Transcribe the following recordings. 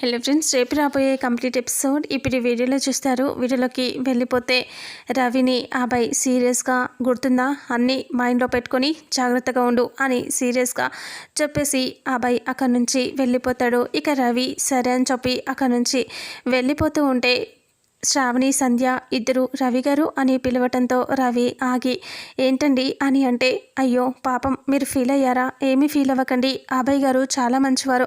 Hello friends రేపు రాబోయే complete episode ఇప్పుడు వీడియోలో చూస్తారు. వీడియోలోకి వెళ్ళిపోతే రవిని అబ్బాయి సీరియస్గా గుర్తుందా? అన్నీ మైండ్లో పెట్టుకొని జాగ్రత్తగా ఉండు అని సీరియస్గా చెప్పేసి అబ్బాయి అక్కడి నుంచి వెళ్ళిపోతాడు. ఇక రవి సరే అని చెప్పి అక్కడి నుంచి వెళ్ళిపోతూ ఉంటే శ్రావణి సంధ్య ఇద్దరు రవి గారు అని పిలవటంతో రవి ఆగి ఏంటండి? అని అంటే అయ్యో పాపం మీరు ఫీల్ అయ్యారా? ఏమీ ఫీల్ అవ్వకండి. అభయ్ గారు చాలా మంచివారు.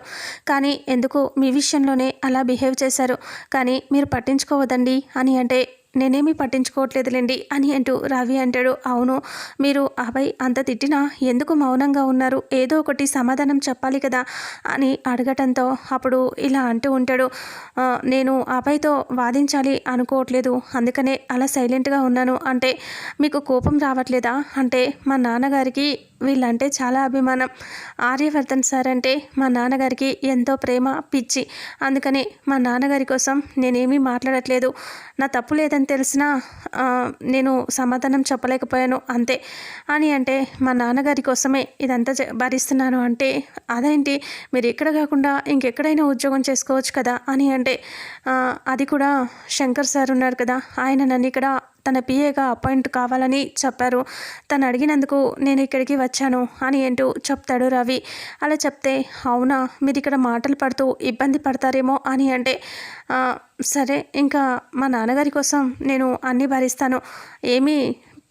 కానీ ఎందుకు? మీ విషయంలోనే అలా బిహేవ్ చేశారు. కానీ మీరు పట్టించుకోవద్దండి అని అంటే నేనేమీ పట్టించుకోవట్లేదులేండి అని అంటూ రవి అంటాడు. అవును మీరు అబ్బాయి అంత తిట్టినా ఎందుకు మౌనంగా ఉన్నారు? ఏదో ఒకటి సమాధానం చెప్పాలి కదా అని అడగటంతో అప్పుడు ఇలా అంటూ ఉంటాడు. నేను అబ్బాయితో వాదించాలి అనుకోవట్లేదు. అందుకనే అలా సైలెంట్గా ఉన్నాను. అంటే మీకు కోపం రావట్లేదా? అంటే మా నాన్నగారికి వీళ్ళంటే చాలా అభిమానం. ఆర్యవర్ధన్ సార్ అంటే మా నాన్నగారికి ఎంతో ప్రేమ పిచ్చి. అందుకని మా నాన్నగారి కోసం నేనేమీ మాట్లాడట్లేదు. నా తప్పు లేదని తెలిసినా నేను సమాధానం చెప్పలేకపోయాను అంతే. అని అంటే మా నాన్నగారి కోసమే ఇదంతా చే- భరిస్తున్నాను అంటే అదేంటి? మీరు ఎక్కడ కాకుండా ఇంకెక్కడైనా ఉద్యోగం చేసుకోవచ్చు కదా అని అంటే అది కూడా శంకర్ సార్ ఉన్నారు కదా ఆయన నన్ను ఇక్కడ తన పిఏగా అపాయింట్ కావాలని చెప్పారు. తను అడిగినందుకు నేను ఇక్కడికి వచ్చాను అని ఏంటో చెప్తాడు రవి. అలా చెప్తే అవునా మీరు ఇక్కడ మాటలు పడుతూ ఇబ్బంది పడతారేమో అని అంటే సరే ఇంకా మా నాన్నగారి కోసం నేను అన్నీ భరిస్తాను. ఏమీ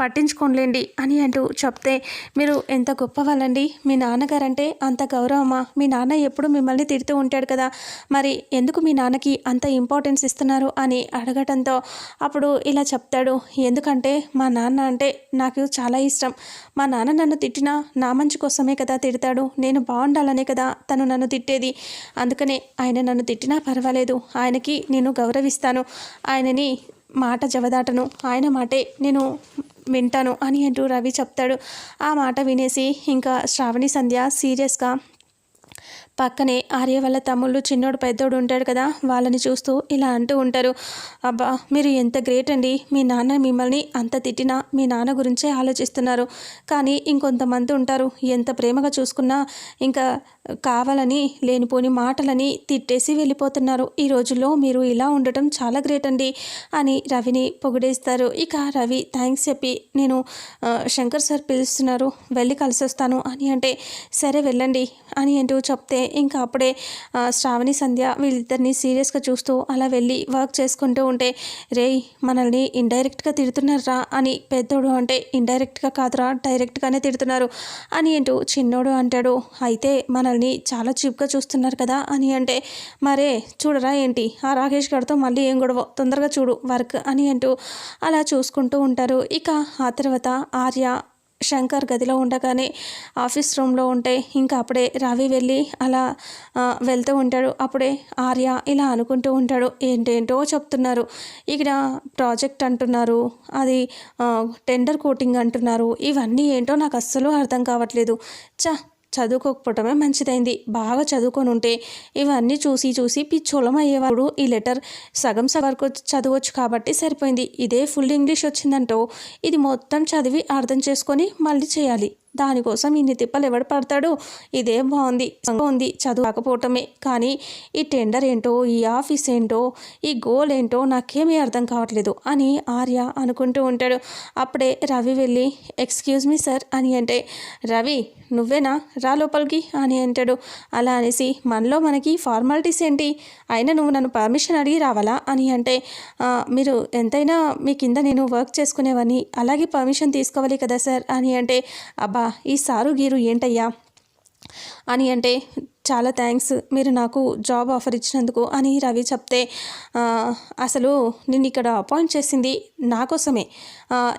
పట్టించుకోలేండి అని అంటూ చెప్తే మీరు ఎంత గొప్పవాళ్ళండి? మీ నాన్నగారంటే అంత గౌరవమా? మీ నాన్న ఎప్పుడు మిమ్మల్ని తిడుతూ ఉంటాడు కదా. మరి ఎందుకు మీ నాన్నకి అంత ఇంపార్టెన్స్ ఇస్తున్నారు? అని అడగటంతో అప్పుడు ఇలా చెప్తాడు ఎందుకంటే మా నాన్న అంటే నాకు చాలా ఇష్టం. మా నాన్న నన్ను తిట్టినా నా మంచి కోసమే కదా తిడతాడు. నేను బాగుండాలనే కదా తను నన్ను తిట్టేది. అందుకనే ఆయన నన్ను తిట్టినా పర్వాలేదు. ఆయనకి నేను గౌరవిస్తాను. ఆయనని మాట జవదాటను. ఆయన మాటే నేను వింటాను అని అంటూ రవి చెప్తాడు. ఆ మాట వినేసి ఇంకా శ్రావణి సంధ్య సీరియస్గా పక్కనే ఆర్య వాళ్ళ తమ్ముళ్ళు చిన్నోడు పెద్దోడు ఉంటాడు కదా వాళ్ళని చూస్తూ ఇలా అంటూ ఉంటారు. అబ్బా మీరు ఎంత గ్రేట్ అండి. మీ నాన్న మిమ్మల్ని అంత తిట్టినా మీ నాన్న గురించే ఆలోచిస్తున్నారు. కానీ ఇంకొంతమంది ఉంటారు. ఎంత ప్రేమగా చూసుకున్నా ఇంకా కావాలని లేనిపోని మాటలని తిట్టేసి వెళ్ళిపోతున్నారు. ఈ రోజుల్లో మీరు ఇలా ఉండటం చాలా గ్రేట్ అండి అని రవిని పొగిడేస్తారు. ఇక రవి థ్యాంక్స్ చెప్పి నేను శంకర్ సార్ పిలుస్తున్నారు. వెళ్ళి కలిసి వస్తాను అని అంటే సరే వెళ్ళండి అని అంటూ చెప్తే ఇంకా అప్పుడే శ్రావణి సంధ్య వీళ్ళిద్దరిని సీరియస్గా చూస్తూ అలా వెళ్ళి వర్క్ చేసుకుంటూ ఉంటే రేయ్ మనల్ని ఇండైరెక్ట్గా తిడుతున్నారా అని పెద్దోడు అంటే ఇండైరెక్ట్గా కాదురా డైరెక్ట్గానే తిడుతున్నారు అని అంటూ చిన్నోడు అంటాడు. అయితే మనల్ని చాలా చీప్గా చూస్తున్నారు కదా అని అంటే మరే చూడరా ఏంటి? ఆ రాకేష్ గారితో మళ్ళీ ఏం గొడవ? తొందరగా చూడు వర్క్ అని అంటూ అలా చూసుకుంటూ ఉంటారు. ఇక ఆ తర్వాత ఆర్య శంకర్ గదిలో ఉండగానే ఆఫీస్ రూమ్లో ఉంటే ఇంకా అప్పుడే రవి వెళ్ళి అలా వెళ్తూ ఉంటాడు. అప్పుడే ఆర్య ఇలా అనుకుంటూ ఉంటాడు. ఏంటేంటో చెప్తున్నారు. ఇక్కడ ప్రాజెక్ట్ అంటున్నారు. అది టెండర్ కోటింగ్ అంటున్నారు. ఇవన్నీ ఏంటో నాకు అస్సలు అర్థం కావట్లేదు. చా చదువుకోకపోవటమే మంచిదైంది. బాగా చదువుకొని ఉంటే ఇవన్నీ చూసి చూసి పిచ్చోళం అయ్యేవాడు ఈ లెటర్ సగం సగం వరకు చదవచ్చు కాబట్టి సరిపోయింది. ఇదే ఫుల్ ఇంగ్లీష్ వచ్చిందంటో ఇది మొత్తం చదివి అర్థం చేసుకొని మళ్ళీ చేయాలి. దానికోసం ఇన్ని తిప్పలు ఎవడు పడతాడు? ఇదేం బాగుంది ఉంది చదువు కాకపోవటమే. కానీ ఈ టెండర్ ఏంటో ఈ ఆఫీస్ ఏంటో ఈ గోల్ ఏంటో నాకేమీ అర్థం కావట్లేదు అని ఆర్య అనుకుంటూ ఉంటాడు. అప్పుడే రవి వెళ్ళి ఎక్స్క్యూజ్ మీ సార్ అని అంటే రవి నువ్వేనా? రా లోపలికి అని అంటాడు. అలా అనేసి మనలో మనకి ఫార్మాలిటీస్ ఏంటి? అయినా నువ్వు నన్ను పర్మిషన్ అడిగి రావాలా? అని అంటే మీరు ఎంతైనా మీ కింద నేను వర్క్ చేసుకునేవని అలాగే పర్మిషన్ తీసుకోవాలి కదా సార్ అని అంటే అబ్బా ఈ సారు గీరు ఏంటయ్యా? అని అంటే చాలా థ్యాంక్స్ మీరు నాకు జాబ్ ఆఫర్ ఇచ్చినందుకు అని రవి చెప్తే అసలు నిన్ను ఇక్కడ అపాయింట్ చేసింది నా కోసమే.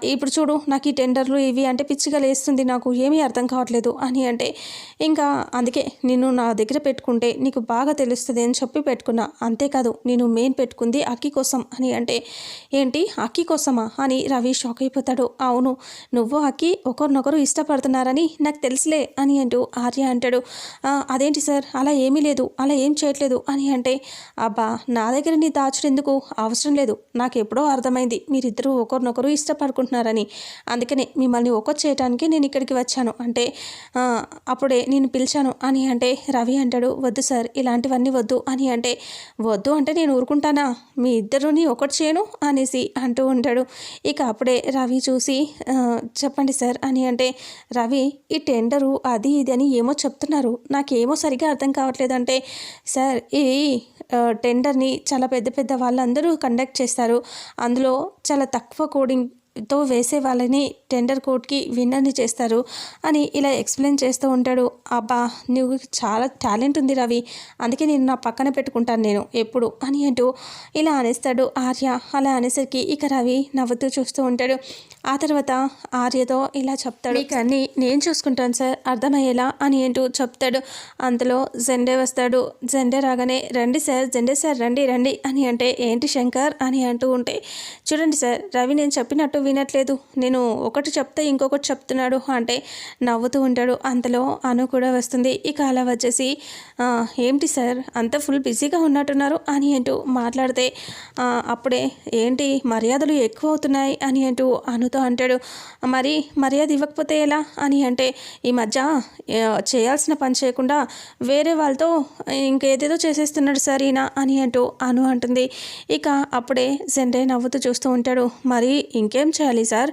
ఇప్పుడు చూడు నాకు ఈ టెండర్లు ఇవి అంటే పిచ్చిగా లేస్తుంది నాకు ఏమీ అర్థం కావట్లేదు అని అంటే ఇంకా అందుకే నేను నా దగ్గర పెట్టుకుంటే నీకు బాగా తెలుస్తుంది అని చెప్పి పెట్టుకున్నా. అంతేకాదు నేను మెయిన్ పెట్టుకుంది అక్కి కోసం అని అంటే ఏంటి అక్కి కోసమా? అని రవి షాక్ అయిపోతాడు. అవును నువ్వు అక్కి ఒకరినొకరు ఇష్టపడుతున్నారని నాకు తెలుసులే అని అంటూ ఆర్య అంటాడు. అదేంటి సార్? సార్ అలా ఏమీ లేదు అలా ఏం చేయట్లేదు అని అంటే అబ్బా నా దగ్గర నీ దాచుడు అవసరం లేదు నాకు ఎప్పుడో అర్థమైంది మీరిద్దరూ ఒకరినొకరు ఇష్టపడుకుంటున్నారని. అందుకనే మిమ్మల్ని ఒకటి చేయడానికి నేను ఇక్కడికి వచ్చాను. అంటే అప్పుడే నేను పిలిచాను అని అంటే రవి అంటాడు వద్దు సార్ ఇలాంటివన్నీ వద్దు అని అంటే వద్దు అంటే నేను ఊరుకుంటానా? మీ ఇద్దరుని ఒకటి చేయను అనేసి అంటూ ఉంటాడు. ఇక అప్పుడే రవి చూసి చెప్పండి సార్ అని అంటే రవి ఈ టెండరు అది ఇది అని ఏమో చెప్తున్నారు నాకేమో సరిగా అర్థం కావట్లేదు. అంటే సార్ ఈ టెండర్ని చాలా పెద్ద పెద్ద వాళ్ళందరూ కండక్ట్ చేస్తారు. అందులో చాలా తక్కువ తో వేసే వాళ్ళని టెండర్ కోర్ట్కి విన్నర్ని చేస్తారు అని ఇలా ఎక్స్ప్లెయిన్ చేస్తూ ఉంటాడు. అబ్బా నువ్వు చాలా టాలెంట్ ఉంది రవి. అందుకే నేను నా పక్కన పెట్టుకుంటాను నేను ఎప్పుడు అని అంటూ ఇలా అనేస్తాడు ఆర్య. అలా అనేసరికి ఇక రవి నవ్వుతూ చూస్తూ ఉంటాడు. ఆ తర్వాత ఆర్యతో ఇలా చెప్తాడు. కానీ నేను చూసుకుంటాను సార్ అర్థమయ్యేలా అని అంటూ చెప్తాడు. అంతలో జెండే వస్తాడు. జెండే రాగానే రండి సార్ జెండే సార్ రండి రండి అని అంటే ఏంటి శంకర్ అని అంటూ ఉంటే చూడండి సార్ రవి నేను చెప్పినట్టు వినట్లేదు. నేను ఒకటి చెప్తే ఇంకొకటి చెప్తున్నాడు అంటే నవ్వుతూ ఉంటాడు. అంతలో అను కూడా వస్తుంది. ఇక అలా వచ్చేసి ఏంటి సార్? అంత ఫుల్ బిజీగా ఉన్నట్టున్నారు అని అంటూ మాట్లాడితే అప్పుడే ఏంటి మర్యాదలు ఎక్కువ అవుతున్నాయి అని అంటూ అనుతో అంటాడు. మరి మర్యాద ఇవ్వకపోతే ఎలా? అని అంటే ఈ మధ్య చేయాల్సిన పని చేయకుండా వేరే వాళ్ళతో ఇంకేదేదో చేసేస్తున్నాడు సార్ ఈయన అని అంటూ అను అంటుంది. ఇక అప్పుడే జెండే నవ్వుతూ చూస్తూ ఉంటాడు. మరి ఇంకేం చేయాలి సార్.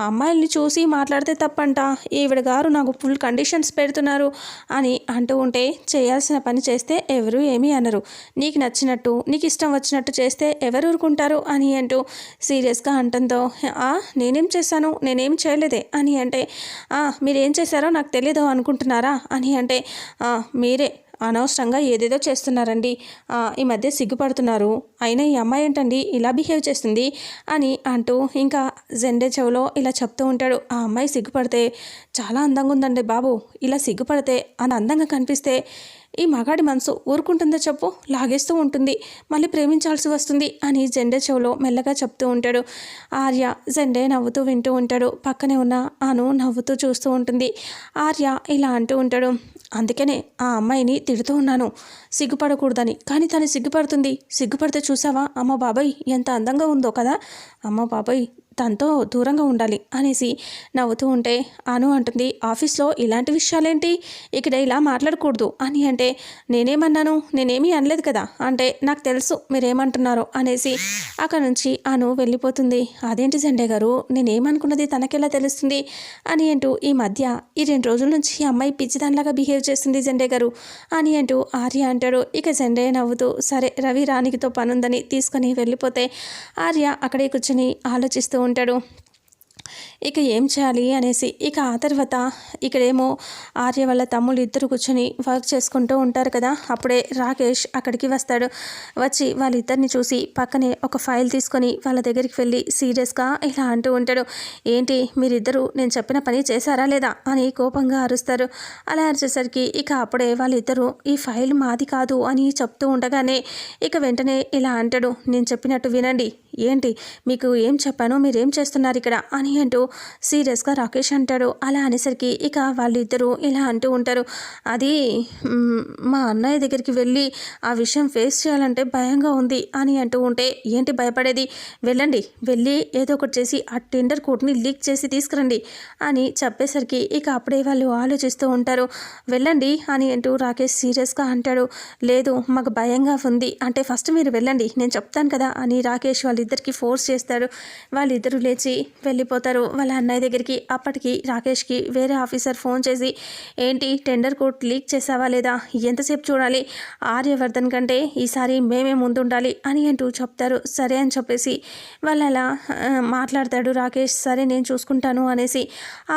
అమ్మాయిల్ని చూసి మాట్లాడితే తప్పంట. ఈవిడ గారు నాకు ఫుల్ కండిషన్స్ పెడుతున్నారు అని అంటూ ఉంటే చేయాల్సిన పని చేస్తే ఎవరు ఏమీ అనరు. నీకు నచ్చినట్టు నీకు ఇష్టం వచ్చినట్టు చేస్తే ఎవరు ఊరుకుంటారు అని అంటూ సీరియస్గా అంటంతో నేనేం చేశాను? నేనేం చేయలేదే? అని అంటే మీరేం చేశారో నాకు తెలియదు అనుకుంటున్నారా? అని అంటే మీరే అనవసరంగా ఏదేదో చేస్తున్నారండి. ఈ మధ్య సిగ్గుపడుతున్నారు. అయినా ఈ అమ్మాయి ఏంటండి? ఇలా బిహేవ్ చేస్తుంది అని అంటూ ఇంకా జెండే చెవులో ఇలా చెప్తూ ఉంటాడు. ఆ అమ్మాయి సిగ్గుపడితే చాలా అందంగా ఉందండి బాబు. ఇలా సిగ్గుపడితే అంత అందంగా కనిపిస్తే ఈ మగాడి మనసు ఊరుకుంటుందో చెప్పు లాగేస్తూ ఉంటుంది. మళ్ళీ ప్రేమించాల్సి వస్తుంది అని జెండే చెవులో మెల్లగా చెప్తూ ఉంటాడు. ఆర్య జెండే నవ్వుతూ వింటూ ఉంటాడు. పక్కనే ఉన్న అను నవ్వుతూ చూస్తూ ఉంటుంది. ఆర్య ఇలా అంటూ ఉంటాడు. అందుకనే ఆ అమ్మాయిని తిడుతూ ఉన్నాను. సిగ్గుపడకూడదని. కానీ తను సిగ్గుపడుతుంది. సిగ్గుపడితే చూసావా? అమ్మ బాబాయ్ ఎంత అందంగా ఉందో కదా. అమ్మ బాబాయ్ తనతో దూరంగా ఉండాలి అనేసి నవ్వుతూ ఉంటే అను అంటుంది ఆఫీస్లో ఇలాంటి విషయాలేంటి? ఇక్కడ ఇలా మాట్లాడకూడదు. అని అంటే నేనేమన్నాను? నేనేమీ అనలేదు కదా? అంటే నాకు తెలుసు మీరేమంటున్నారో అనేసి అక్కడ నుంచి అను వెళ్ళిపోతుంది. అదేంటి జెండే గారు? నేనేమనుకున్నది తనకెలా తెలుస్తుంది? అని అంటూ ఈ మధ్య ఈ రెండు రోజుల నుంచి ఈ అమ్మాయి పిచ్చిదానిలాగా బిహేవ్ చేస్తుంది జెండే గారు. అని అంటూ ఆర్య అంటాడు. ఇక జెండే నవ్వుతూ సరే రవి రాణికితో పనుందని తీసుకొని వెళ్ళిపోతే ఆర్య అక్కడే కూర్చొని ఆలోచిస్తూ ఉంటాడు. ఇక ఏం చేయాలి అనేసి ఇక ఆ తర్వాత ఇక్కడేమో ఆర్య వాళ్ళ తమ్ముళ్ళు ఇద్దరు కూర్చొని వర్క్ చేసుకుంటూ ఉంటారు కదా. అప్పుడే రాకేష్ అక్కడికి వస్తాడు. వచ్చి వాళ్ళిద్దరిని చూసి పక్కనే ఒక ఫైల్ తీసుకొని వాళ్ళ దగ్గరికి వెళ్ళి సీరియస్గా ఇలా అంటూ ఉంటాడు. ఏంటి మీరిద్దరూ నేను చెప్పిన పని చేశారా లేదా? అని కోపంగా అరుస్తారు. అలా అరిచేసరికి ఇక అప్పుడే వాళ్ళిద్దరూ ఈ ఫైల్ మాది కాదు అని చెప్తూ ఉండగానే ఇక వెంటనే ఇలా అంటాడు. నేను చెప్పినట్టు వినండి. ఏంటి మీకు ఏం చెప్పాను మీరేం చేస్తున్నారు ఇక్కడ? అని అంటూ సీరియస్గా రాకేష్ అంటాడు. అలా అనేసరికి ఇక వాళ్ళిద్దరూ ఇలా అంటూ ఉంటారు. అది మా అన్నయ్య దగ్గరికి వెళ్ళి ఆ విషయం ఫేస్ చేయాలంటే భయంగా ఉంది అని అంటూ ఉంటే ఏంటి భయపడేది? వెళ్ళండి వెళ్ళి ఏదో ఒకటి చేసి ఆ టెండర్ కోట్ని లీక్ చేసి తీసుకురండి అని చెప్పేసరికి ఇక అప్పుడే వాళ్ళు ఆలోచిస్తూ ఉంటారు. వెళ్ళండి అని అంటూ రాకేష్ సీరియస్గా అంటాడు. లేదు మాకు భయంగా ఉంది. అంటే ఫస్ట్ మీరు వెళ్ళండి నేను చెప్తాను కదా అని రాకేష్ వాళ్ళిద్దరికి ఫోర్స్ చేస్తాడు. వాళ్ళిద్దరూ లేచి వెళ్ళిపోతారు. వాళ్ళ అన్నయ్య దగ్గరికి అప్పటికి రాకేష్కి వేరే ఆఫీసర్ ఫోన్ చేసి ఏంటి టెండర్ కోర్ట్ లీక్ చేసావా లేదా? ఎంతసేపు చూడాలి? ఆర్యవర్ధన్ కంటే ఈసారి మేమే ముందుండాలి అని అంటూ చెప్తారు. సరే అని చెప్పేసి వాళ్ళు అలా మాట్లాడతాడు రాకేష్. సరే నేను చూసుకుంటాను అనేసి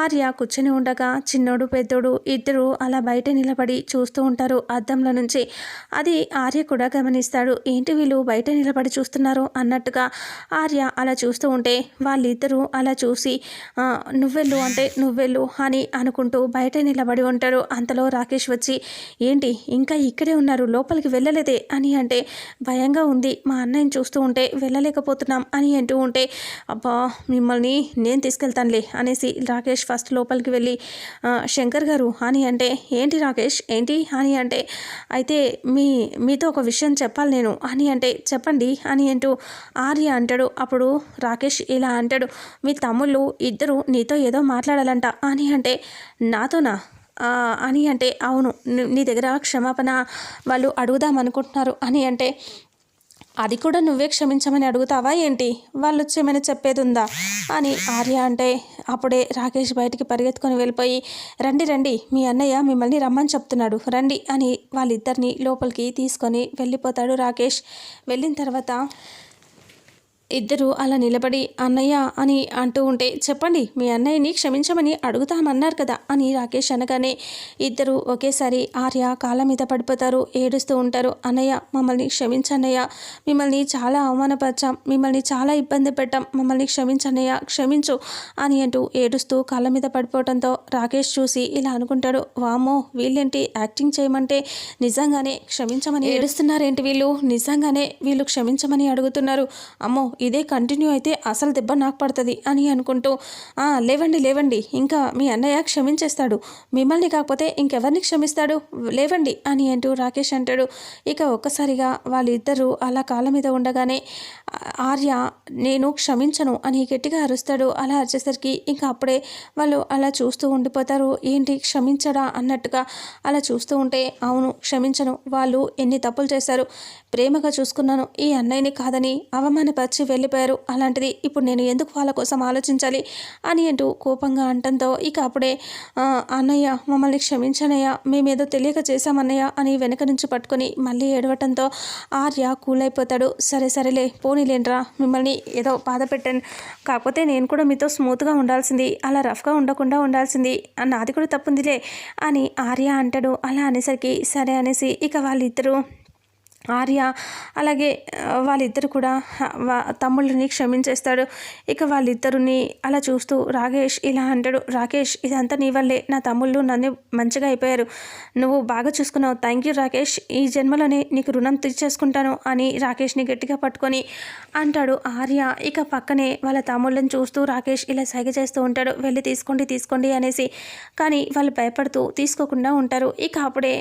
ఆర్య కూర్చొని ఉండగా చిన్నోడు పెద్దోడు ఇద్దరు అలా బయట నిలబడి చూస్తూ ఉంటారు. అద్దంలో నుంచి అది ఆర్య కూడా గమనిస్తాడు. ఏంటి వీళ్ళు బయట నిలబడి చూస్తున్నారు? అన్నట్టుగా ఆర్య అలా చూస్తూ ఉంటే వాళ్ళిద్దరూ అలా చూసి నువ్వెళ్ళు అంటే నువ్వెళ్ళు అని అనుకుంటూ బయట నిలబడి ఉంటారు అంతలో రాకేష్ వచ్చి ఏంటి ఇంకా ఇక్కడే ఉన్నారు లోపలికి వెళ్ళలేదే? అని అంటే భయంగా ఉంది మా అన్నయ్యని చూస్తూ ఉంటే వెళ్ళలేకపోతున్నాం అని అంటూ ఉంటే అబ్బా మిమ్మల్ని నేను తీసుకెళ్తానులే అనేసి రాకేష్ ఫస్ట్ లోపలికి వెళ్ళి శంకర్ గారు అని అంటే ఏంటి రాకేష్ ఏంటి? అని అంటే అయితే మీ మీతో ఒక విషయం చెప్పాలి నేను అని అంటే చెప్పండి అని అంటూ ఆర్య అంటాడు. అప్పుడు రాకేష్ ఇలా అంటాడు మీ తమ్ముళ్ళు ఇద్దరు నీతో ఏదో మాట్లాడాలంట. అని అంటే నాతోనా? అని అంటే అవును నీ- దగ్గర క్షమాపణ వాళ్ళు అడుగుదాం అనుకుంటున్నారు. అని అంటే అది కూడా నువ్వే క్షమించమని అడుగుతావా ఏంటి? వాళ్ళు వచ్చేమైనా చెప్పేది ఉందా అని ఆర్య అంటే అప్పుడే రాకేష్ బయటికి పరిగెత్తుకొని వెళ్ళిపోయి రండి రండి మీ అన్నయ్య మిమ్మల్ని రమ్మని చెప్తున్నాడు. రండి అని వాళ్ళిద్దరిని లోపలికి తీసుకొని వెళ్ళిపోతాడు రాకేష్. వెళ్ళిన తర్వాత ఇద్దరు అలా నిలబడి అన్నయ్య అని అంటూ ఉంటే చెప్పండి మీ అన్నయ్యని క్షమించమని అడుగుతామన్నారు కదా అని రాకేష్ అనగానే ఇద్దరు ఒకేసారి ఆర్య కాళ్ళ మీద పడిపోతారు ఏడుస్తూ ఉంటారు అన్నయ్య మమ్మల్ని క్షమించన్నయ్య మిమ్మల్ని చాలా అవమానపరిచాం మిమ్మల్ని చాలా ఇబ్బంది పెట్టాం మమ్మల్ని క్షమించన్నయ్య క్షమించు అని అంటూ ఏడుస్తూ కాళ్ళ మీద పడిపోవడంతో రాకేష్ చూసి ఇలా అనుకుంటాడు వామో వీళ్ళేంటి యాక్టింగ్ చేయమంటే నిజంగానే క్షమించమని ఏడుస్తున్నారేంటి వీళ్ళు? నిజంగానే వీళ్ళు క్షమించమని అడుగుతున్నారు అమ్మో ఇదే కంటిన్యూ అయితే అసలు దెబ్బ నాకు పడుతుంది అని అనుకుంటూ "ఆ, లేవండి లేవండి ఇంకా మీ అన్నయ్య క్షమించేస్తాడు. మిమ్మల్ని కాకపోతే ఇంకెవరిని క్షమిస్తాడు? లేవండి అని అంటూ రాకేష్ అంటాడు. ఇక ఒక్కసారిగా వాళ్ళిద్దరూ అలా కాళ్ళ మీద ఉండగానే ఆర్య నేను క్షమించను అని గట్టిగా అరుస్తాడు. అలా అరిచేసరికి ఇంకా అప్పుడే వాళ్ళు అలా చూస్తూ ఉండిపోతారు. ఏంటి క్షమించడా? అన్నట్టుగా అలా చూస్తూ ఉంటే అవును క్షమించను. వాళ్ళు ఎన్ని తప్పులు చేశారు? ప్రేమగా చూసుకున్నాను. ఈ అన్నయ్యని కాదని అవమానపరిచి వెళ్ళిపోయారు. అలాంటిది ఇప్పుడు నేను ఎందుకు వాళ్ళ కోసం ఆలోచించాలి అని అంటూ కోపంగా అంటంతో ఇక అప్పుడే అన్నయ్య మమ్మల్ని క్షమించనయ్య. మేమేదో తెలియక చేశామన్నయ్య అని వెనక నుంచి పట్టుకొని మళ్ళీ ఏడవటంతో ఆర్య కూల్ అయిపోతాడు సరే సరేలే పోనీలేంట్రా మిమ్మల్ని ఏదో బాధ పెట్టాను. కాకపోతే నేను కూడా మీతో స్మూత్గా ఉండాల్సింది అలా రఫ్గా ఉండకుండా ఉండాల్సింది. ఆ, నాది కూడా తప్పుందిలే అని ఆర్య అంటాడు. అలా అనేసరికి సరే అనేసి ఇక వాళ్ళిద్దరూ ఆర్య అలాగే వాళ్ళిద్దరు కూడా తమ్ముళ్ళని క్షమించేస్తాడు. ఇక వాళ్ళిద్దరిని అలా చూస్తూ రాకేష్ ఇలా అంటాడు రాకేష్ ఇదంతా నీ వల్లే. నా తమ్ముళ్ళు నన్ను మంచిగా అయిపోయారు. నువ్వు బాగా చూసుకున్నావు. Thank you Rakesh. ఈ జన్మలోనే నీకు రుణం తీర్చేసుకుంటాను అని రాకేష్ని గట్టిగా పట్టుకొని అంటాడు ఆర్య. ఇక పక్కనే వాళ్ళ తమ్ముళ్ళని చూస్తూ రాకేష్ ఇలా సైగ చేస్తూ ఉంటాడు. వెళ్ళి తీసుకోండి తీసుకోండి అనేసి. కానీ వాళ్ళు భయపడుతూ తీసుకోకుండా ఉంటారు. ఇక అప్పుడే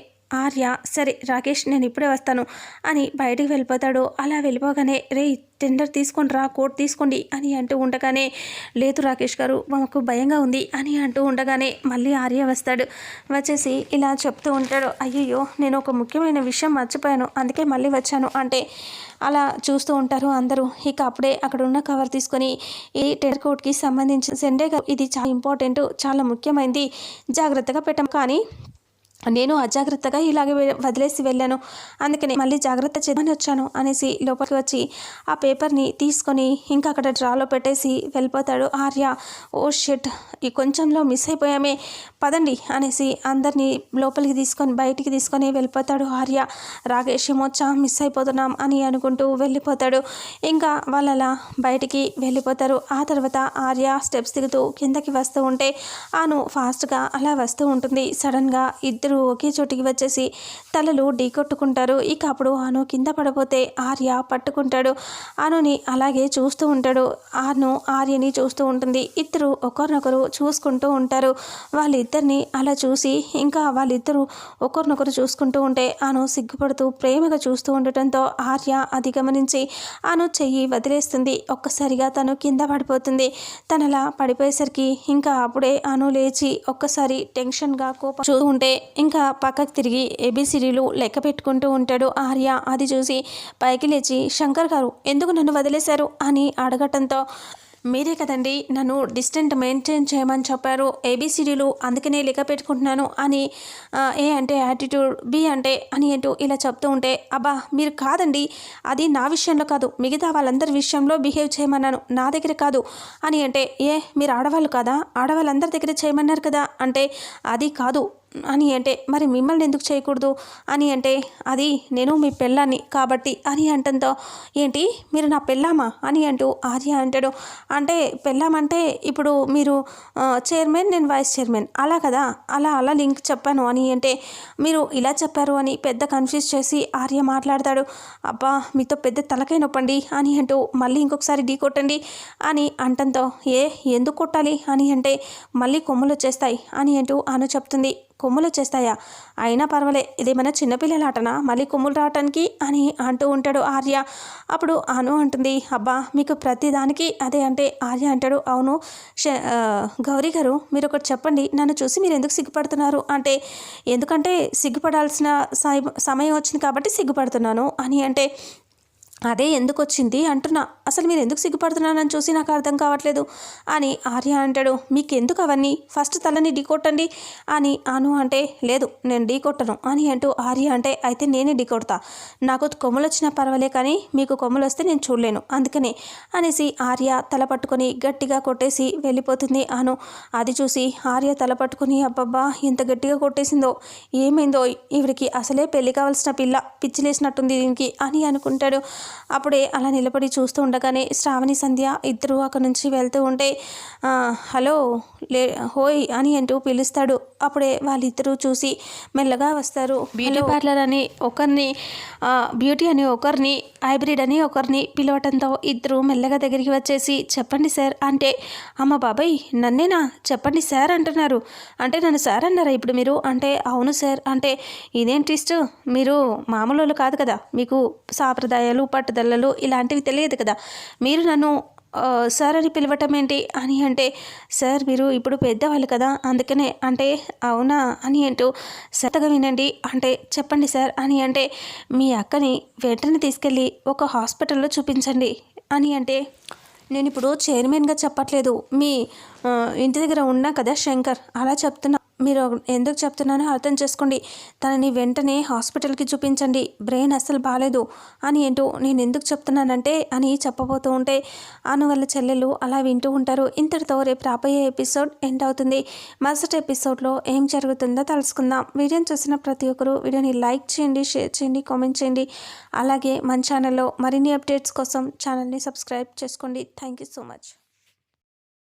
ఆర్య సరే రాకేష్ నేను ఇప్పుడే వస్తాను అని బయటికి వెళ్ళిపోతాడు. అలా వెళ్ళిపోగానే రే టెండర్ తీసుకోండి రా కోట్ తీసుకోండి అని అంటూ ఉండగానే లేదు రాకేష్ గారు మాకు భయంగా ఉంది అని అంటూ ఉండగానే మళ్ళీ ఆర్య వస్తాడు. వచ్చేసి ఇలా చెప్తూ ఉంటాడు. అయ్యయ్యో నేను ఒక ముఖ్యమైన విషయం మర్చిపోయాను అందుకే మళ్ళీ వచ్చాను అంటే అలా చూస్తూ ఉంటారు అందరూ. ఇక అప్పుడే అక్కడ ఉన్న కవర్ తీసుకొని ఈ టెండర్ కోట్కి సంబంధించిన సెండే ఇది చాలా ఇంపార్టెంట్ చాలా ముఖ్యమైనది జాగ్రత్తగా పెట్టాం. కానీ నేను అజాగ్రత్తగా ఇలాగే వదిలేసి వెళ్ళాను. అందుకని మళ్ళీ జాగ్రత్త చేద్దామని వచ్చాను అనేసి లోపలికి వచ్చి ఆ పేపర్ని తీసుకొని ఇంకా అక్కడ డ్రాలో పెట్టేసి వెళ్ళిపోతాడు. ఆర్య ఓ షెట్ ఈ కొంచెంలో మిస్ అయిపోయామే పదండి అనేసి అందరినీ లోపలికి తీసుకొని బయటికి తీసుకొని వెళ్ళిపోతాడు ఆర్య. రాకేష్ ఏమొచ్చా? మిస్ అయిపోతున్నాం అని అనుకుంటూ వెళ్ళిపోతాడు. ఇంకా వాళ్ళు అలా బయటికి వెళ్ళిపోతారు. ఆ తర్వాత ఆర్య స్టెప్స్ దిగుతూ కిందకి వస్తూ ఉంటే ఆను ఫాస్ట్గా అలా వస్తూ ఉంటుంది. సడన్గా ఇద్దరు ఒకే చోటికి వచ్చేసి తలలు ఢీకొట్టుకుంటారు. ఇక అప్పుడు ఆను కింద పడిపోతే ఆర్య పట్టుకుంటాడు. ఆనుని అలాగే చూస్తూ ఉంటాడు. ఆను ఆర్యని చూస్తూ ఉంటుంది. ఇద్దరు ఒకరినొకరు చూసుకుంటూ ఉంటారు. వాళ్ళిద్దరిని అలా చూసి ఇంకా వాళ్ళిద్దరూ ఒకరినొకరు చూసుకుంటూ ఉంటే ఆను సిగ్గుపడుతూ ప్రేమగా చూస్తూ ఉండటంతో ఆర్య అది గమనించి ఆను చెయ్యి వదిలేస్తుంది. ఒక్కసారిగా తను కింద పడిపోతుంది. తనలా పడిపోయేసరికి ఇంకా అప్పుడే అను లేచి ఒక్కసారి టెన్షన్గా కోపం చూస్తూ ఉంటే ఇంకా పక్కకు తిరిగి ఏబిసిడీలు లెక్క పెట్టుకుంటూ ఉంటాడు ఆర్య. అది చూసి పైకి లేచి శంకర్ గారు ఎందుకు నన్ను వదిలేశారు? అని అడగటంతో మీరే కదండి నన్ను డిస్టెంట్ మెయింటైన్ చేయమని చెప్పారు ఏబిసిడీలు అందుకనే లెక్క పెట్టుకుంటున్నాను అని ఏ అంటే యాటిట్యూడ్ బి అంటే అని అంటూ ఇలా చెప్తూ ఉంటే అబ్బా మీరు కాదండి అది నా విషయంలో కాదు మిగతా వాళ్ళందరి విషయంలో బిహేవ్ చేయమన్నాను నా దగ్గర కాదు అని అంటే ఏ మీరు ఆడవాళ్ళు కదా? ఆడవాళ్ళందరి దగ్గర చేయమన్నారు కదా అంటే అది కాదు అని అంటే మరి మిమ్మల్ని ఎందుకు చేయకూడదు? అని అంటే అది నేను మీ పెళ్ళాన్ని కాబట్టి అని అంటంతో ఏంటి మీరు నా పెళ్ళామా? అని అంటూ ఆర్య అంటాడు. అంటే పెళ్ళామంటే ఇప్పుడు మీరు చైర్మన్ నేను వైస్ చైర్మన్. అలా కదా? అలా అలా లింక్ చెప్పాను అని అంటే మీరు ఇలా చెప్పారు అని పెద్ద కన్ఫ్యూజ్ చేసి ఆర్య మాట్లాడతాడు. అబ్బా మీతో పెద్ద తలకై నొప్పండి అని అంటూ మళ్ళీ ఇంకొకసారి ఢీ కొట్టండి అని అంటంతో ఏ ఎందుకు కొట్టాలి? అని అంటే మళ్ళీ కొమ్ములు వచ్చేస్తాయి అని అంటూ అను చెప్తుంది. కొమ్ములు వచ్చేస్తాయా? అయినా పర్వాలే ఇదేమైనా చిన్నపిల్లల ఆటనా? మళ్ళీ కొమ్ములు రావటానికి అని అంటూ ఉంటాడు ఆర్య. అప్పుడు అను అంటుంది అబ్బా మీకు ప్రతిదానికి అదే అంటే ఆర్య అంటాడు. అవును గౌరీ గారు మీరు ఒకటి చెప్పండి. నన్ను చూసి మీరు ఎందుకు సిగ్గుపడుతున్నారు? అంటే ఎందుకంటే సిగ్గుపడాల్సిన సమయం వచ్చింది కాబట్టి సిగ్గుపడుతున్నాను అని అంటే అదే ఎందుకు వచ్చింది అంటున్నా. అసలు మీరు ఎందుకు సిగ్గుపడుతున్నానని చూసి నాకు అర్థం కావట్లేదు. అని ఆర్య అంటాడు. మీకు ఎందుకు అవన్నీ? ఫస్ట్ తలని ఢీకొట్టండి అని అను అంటే లేదు నేను ఢీకొట్టను అని అంటూ ఆర్య అంటే అయితే నేనే ఢీకొడతా నాకు కొమ్ములు వచ్చినా పర్వాలే కానీ మీకు కొమ్ములు వస్తే నేను చూడలేను. అందుకనే అనేసి ఆర్య తల పట్టుకొని గట్టిగా కొట్టేసి వెళ్ళిపోతుంది అను. అది చూసి ఆర్య తల పట్టుకుని అబ్బబ్బా ఎంత గట్టిగా కొట్టేసిందో ఏమైందో ఈవిడికి అసలే పెళ్ళి కావాల్సిన పిల్ల పిచ్చిలేసినట్టుంది దీనికి అని అనుకుంటాడు. అప్పుడే అలా నిలబడి చూస్తూ ఉండగానే శ్రావణి సంధ్య ఇద్దరు అక్కడి నుంచి వెళ్తూ ఉంటే హలో లే హోయ్ అని అంటూ పిలుస్తాడు. అప్పుడే వాళ్ళిద్దరూ చూసి మెల్లగా వస్తారు. బ్యూటీ పార్లర్ అని ఒకరిని బ్యూటీ అని ఒకరిని హైబ్రిడ్ అని ఒకరిని పిలవటంతో ఇద్దరు మెల్లగా దగ్గరికి వచ్చేసి చెప్పండి సార్ అంటే అమ్మ బాబాయ్ నన్నేనా? చెప్పండి సార్ అంటున్నారు. అంటే నన్ను సార్ అన్నారా ఇప్పుడు మీరు? అంటే అవును సార్ అంటే ఇదేం ట్విస్ట్? మీరు మామూలు కాదు కదా. మీకు సాంప్రదాయాలు పట్టుదలలు ఇలాంటివి తెలియదు కదా. మీరు నన్ను సార్ అని పిలవటం ఏంటి అని అంటే సార్ మీరు ఇప్పుడు పెద్దవాళ్ళు కదా అందుకనే అంటే అవునా అని అంటూ శ్రద్ధగా వినండి. అంటే చెప్పండి సార్ అని అంటే మీ అక్కని వెంటనే తీసుకెళ్ళి ఒక హాస్పిటల్లో చూపించండి అని అంటే నేను ఇప్పుడు చైర్మన్గా చెప్పట్లేదు. మీ ఇంటి దగ్గర ఉన్నా కదా శంకర్ అలా చెప్తున్నా మీరు ఎందుకు చెప్తున్నానో అర్థం చేసుకోండి. తనని వెంటనే హాస్పిటల్కి చూపించండి. బ్రెయిన్ అస్సలు బాగాలేదు అని ఏంటో నేను ఎందుకు చెప్తున్నానంటే అని చెప్పబోతూ ఉంటే అను వాళ్ళ చెల్లెలు అలా వింటూ ఉంటారు. ఇంతటితో రేపు రాబోయే ఎపిసోడ్ ఎండ్ అవుతుంది. మరుసటి ఎపిసోడ్లో ఏం జరుగుతుందో తెలుసుకుందాం. వీడియోని చూసిన ప్రతి ఒక్కరు వీడియోని లైక్ చేయండి షేర్ చేయండి కామెంట్ చేయండి. అలాగే మన ఛానల్లో మరిన్ని అప్డేట్స్ కోసం ఛానల్ని సబ్స్క్రైబ్ చేసుకోండి. Thank you so much.